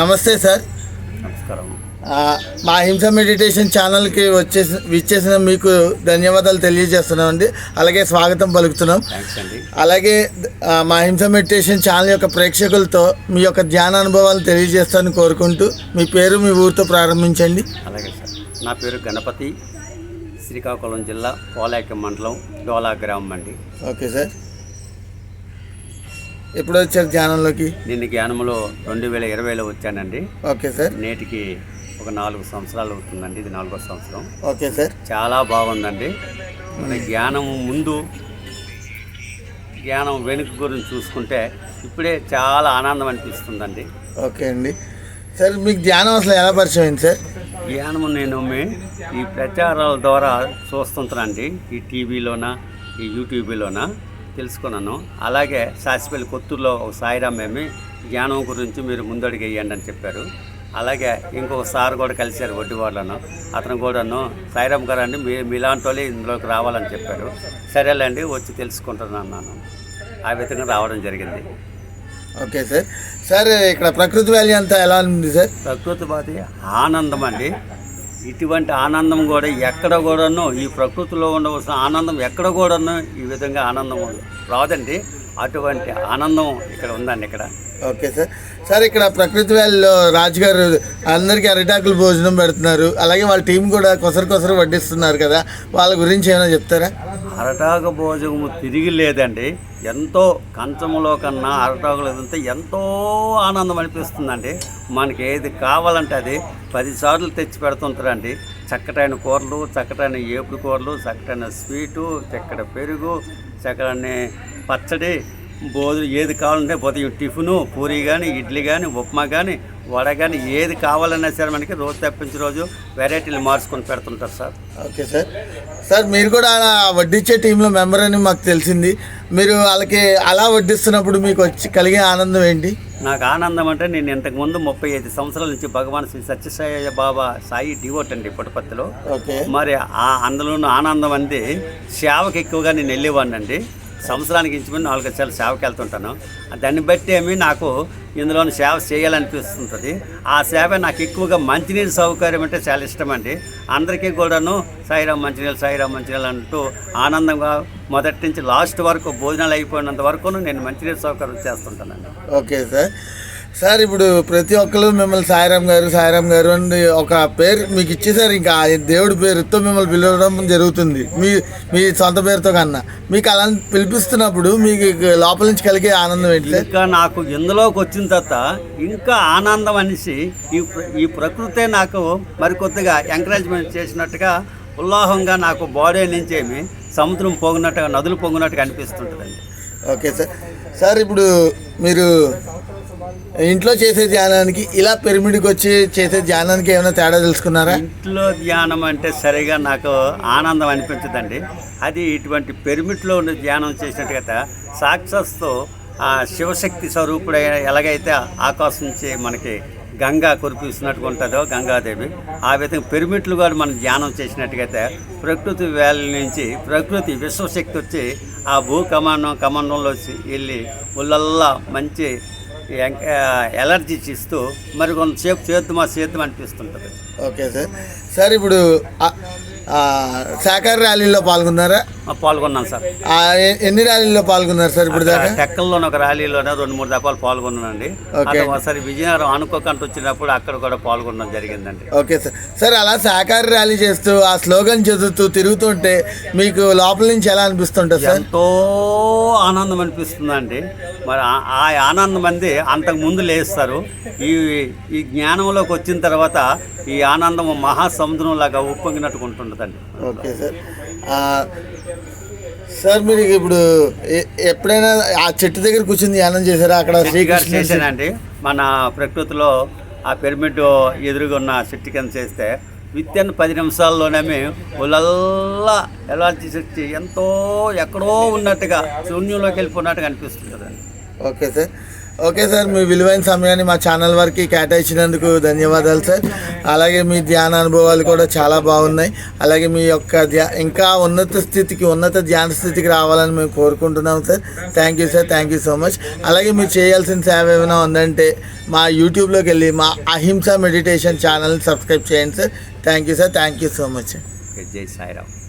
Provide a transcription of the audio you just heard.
నమస్తే సార్. నమస్కారం. మా హింస మెడిటేషన్ ఛానల్కి వచ్చేసి విచ్చేసిన మీకు ధన్యవాదాలు తెలియజేస్తున్నామండి. అలాగే స్వాగతం పలుకుతున్నాం. అలాగే మా హింస మెడిటేషన్ ఛానల్ యొక్క ప్రేక్షకులతో మీ యొక్క ధ్యాన అనుభవాలు తెలియజేస్తానని కోరుకుంటూ మీ పేరు మీ ఊరితో ప్రారంభించండి. అలాగే సార్. నా పేరు గణపతి శ్రీకాకుళం జిల్లా పోలాకి మండలం డోలా గ్రామం అండి. Okay sir. ఎప్పుడు వచ్చారు ధ్యానంలోకి? నేను జ్ఞానంలో రెండు వేల ఇరవైలో వచ్చానండి. Okay sir. నేటికి ఒక నాలుగు సంవత్సరాలు అవుతుందండి ఇది నాలుగో సంవత్సరం. Okay sir. చాలా బాగుందండి. మన జ్ఞానం ముందు జ్ఞానం వెనుక గురించి చూసుకుంటే ఇప్పుడే చాలా ఆనందం అనిపిస్తుందండి. ఓకే అండి. సార్ మీకు ధ్యానం అసలు ఎలా పరిచయం అయింది సార్? జ్ఞానము నేను ఈ ప్రచారాల ద్వారా చూస్తుంటానండి. ఈ టీవీలోన ఈ యూట్యూబ్లోన. తెలుసుకున్నాను. అలాగే సాసిపల్లి కొత్తూరులో ఒక సాయిరామ్ మేమి జ్ఞానం గురించి మీరు ముందడుగు వేయండి అని చెప్పారు. అలాగే ఇంకొక సార్ కూడా కలిశారు వడ్డీ వాళ్ళను. అతను కూడాను సాయిరామ్ గారు అండి మీ మీలాంటి వాళ్ళు ఇందులోకి రావాలని చెప్పారు. సరేలేండి వచ్చి తెలుసుకుంటున్నాను. అన్నాను ఆ విధంగా రావడం జరిగింది. Okay sir. సార్ ఇక్కడ ప్రకృతి వ్యాలీ అంతా ఎలా ఉంది సార్? ప్రకృతి బాధ ఆనందం అండి. ఇటువంటి ఆనందం కూడా ఎక్కడ కూడాను ఈ ప్రకృతిలో ఉండవలసిన ఆనందం ఎక్కడ కూడాను ఈ విధంగా ఆనందం రాదండి అటువంటి ఆనందం ఇక్కడ ఉందండి ఇక్కడ. Okay sir. సార్ ఇక్కడ ప్రకృతి వ్యాలీలో రాజుగారు అందరికీ అరిటాకులు భోజనం పెడుతున్నారు. అలాగే వాళ్ళ టీం కూడా కొసరు కొసరు వడ్డిస్తున్నారు కదా. వాళ్ళ గురించి ఏమైనా చెప్తారా? అరటాకు భోజనము తిరిగి లేదండి. ఎంతో కంచములో కన్నా అరటాకులు ఎదుంటే ఎంతో ఆనందం అనిపిస్తుందండి. మనకి ఏది కావాలంటే అది పదిసార్లు తెచ్చి పెడుతుంటారండి. చక్కటైన కూరలు చక్కటైన ఏపుడు కూరలు చక్కటైన స్వీటు చక్కటి పెరుగు చక్కటి పచ్చడి భోజనం ఏది కావాలంటే ఉదయం టిఫిను పూరి కానీ ఇడ్లీ కానీ ఉప్మా కానీ వడ కానీ ఏది కావాలన్నా సరే మనకి రోజు తప్పించి రోజు వెరైటీలు మార్చుకొని పెడుతుంటారు సార్. Okay sir. సార్ మీరు కూడా అలా వడ్డించే టీంలో మెంబర్ అని మాకు తెలిసింది. మీరు వాళ్ళకి అలా వడ్డిస్తున్నప్పుడు మీకు వచ్చి కలిగే ఆనందం ఏంటి? నాకు ఆనందం అంటే నేను ఇంతకుముందు ముప్పై ఐదు సంవత్సరాల నుంచి భగవాన్ శ్రీ సత్యసాయి బాబా సాయి డివోట్ అండి పుట్టపర్తిలో. ఓకే. మరి ఆ అందులోనూ ఆనందం అంది. సేవకి ఎక్కువగా నేను వెళ్ళేవాడిని అండి సంవత్సరానికి ఇంచుమించు నాలుగు సార్లు సేవకి వెళ్తుంటాను. దాన్ని బట్టి ఏమి నాకు ఇందులోని సేవ చేయాలనిపిస్తుంటుంది. ఆ సేవ నాకు ఎక్కువగా మంచినీరు సౌకర్యం అంటే చాలా ఇష్టం అండి అందరికీ కూడాను సాయిరామ్ మంచినీళ్ళు సాయిరామ్ మంచినీళ్ళు అంటూ ఆనందంగా మొదటి నుంచి లాస్ట్ వరకు భోజనాలు అయిపోయినంత వరకు నేను మంచినీరు సౌకర్యం చేస్తుంటానండి. Okay sir. సార్ ఇప్పుడు ప్రతి ఒక్కరు మిమ్మల్ని సాయిరామ్ గారు సాయిరామ్ గారు అని ఒక పేరు మీకు ఇచ్చేసారు ఇంకా ఆ దేవుడి పేరుతో మిమ్మల్ని పిలవడం జరుగుతుంది. మీ మీ సొంత పేరుతో కన్నా. మీకు అలా పిలిపిస్తున్నప్పుడు మీకు లోపల నుంచి కలిగే ఆనందం ఏంటి ఇంకా నాకు ఇందులోకి వచ్చిన తర్వాత ఇంకా ఆనందం అనేసి ఈ ఈ ప్రకృతే నాకు మరికొద్దిగా ఎంకరేజ్మెంట్ చేసినట్టుగా ఉల్లాహంగా నాకు బాడీ నుంచి ఏమి సముద్రం పొంగినట్టుగా నదులు పొంగినట్టుగా అనిపిస్తుంటుందండి. Okay sir. సార్ ఇప్పుడు మీరు ఇంట్లో చేసే ధ్యానానికి ఇలా పిరమిడ్కి వచ్చి చేసే ధ్యానానికి ఏమైనా తేడా తెలుసుకున్నారా? ఇంట్లో ధ్యానం అంటే సరిగా నాకు ఆనందం అనిపించదండి. అది ఇటువంటి పిరమిడ్లో ఉన్న ధ్యానం చేసినట్టుగా సాక్షస్తో ఆ శివశక్తి స్వరూపుడైన ఎలాగైతే ఆకాశం నుంచి మనకి గంగా కురిపిస్తున్నట్టుగా ఉంటుందో గంగాదేవి ఆ విధంగా పిరమిడ్లు కూడా మనం ధ్యానం చేసినట్టుగైతే ప్రకృతి వేల నుంచి ప్రకృతి విశ్వశక్తి వచ్చి ఆ భూ కమాండం కమాండంలో వెళ్ళి ఉల్లల్లా మంచి ఎలర్జీ ఇస్తూ మరి కొంతసేపు చేద్దామా చేద్దాం అనిపిస్తుంటుంది. Okay sir. సార్ ఇప్పుడు శాకాహార ర్యాలీలో పాల్గొన్నారా? పాల్గొన్నాను సార్. ఎన్ని ర్యాలీలో పాల్గొన్నారు సార్ ఇప్పుడు దాకా? టెక్కల్లోని ఒక ర్యాలీలోనే రెండు మూడు దఫాలు పాల్గొన్నానండి. ఒకసారి విజయనగరం అనుకోకుండా వచ్చినప్పుడు అక్కడ కూడా పాల్గొనడం జరిగిందండి. Okay sir. సార్ అలా శాకాహార ర్యాలీ చేస్తూ ఆ స్లోగన్ చదువుతూ తిరుగుతుంటే మీకు లోపల నుంచి ఎలా అనిపిస్తుంటుంది సార్? ఎంతో ఆనందం అనిపిస్తుందండి. మరి ఆ- ఆనందం అంది. అంతకు ముందు లేస్తారు. ఈ ఈ జ్ఞానంలోకి వచ్చిన తర్వాత ఈ ఆనందం మహాసముద్రం లాగా ఉప్పొంగినట్టుగా ఉంటుంటుందండి ఓకే సార్. సార్ మీరు ఇప్పుడు ఎప్పుడైనా ఆ చెట్టు దగ్గర కూర్చుని ధ్యానం చేశారా? అక్కడ చేశానండి. మన ప్రకృతిలో ఆ పిరమిడ్ ఎదురుగా ఉన్న శెట్టి కింద చేస్తే విత్ ఇన్ పది నిమిషాల్లోనే ఒళ్ళల్లా ఎలాంటి శక్తి ఎంతో ఎక్కడో ఉన్నట్టుగా శూన్యంలోకి వెళ్ళిపోయినట్టుగా అనిపిస్తుంటుందండి ఓకే సార్. ఓకే సార్ మీ విలువైన సమయాన్ని మా ఛానల్ వరకు కేటాయించినందుకు ధన్యవాదాలు సార్. అలాగే మీ ధ్యాన అనుభవాలు కూడా చాలా బాగున్నాయి. అలాగే మీ యొక్క ధ్యా ఇంకా ఉన్నత స్థితికి ఉన్నత ధ్యాన స్థితికి రావాలని మేము కోరుకుంటున్నాం sir. Thank you sir thank you so much అలాగే మీరు చేయాల్సిన సేవ ఏమైనా ఉందంటే మా యూట్యూబ్లోకి వెళ్ళి మా అహింస మెడిటేషన్ ఛానల్ని సబ్స్క్రైబ్ చేయండి sir. Thank you sir thank you so much Jai Sairam.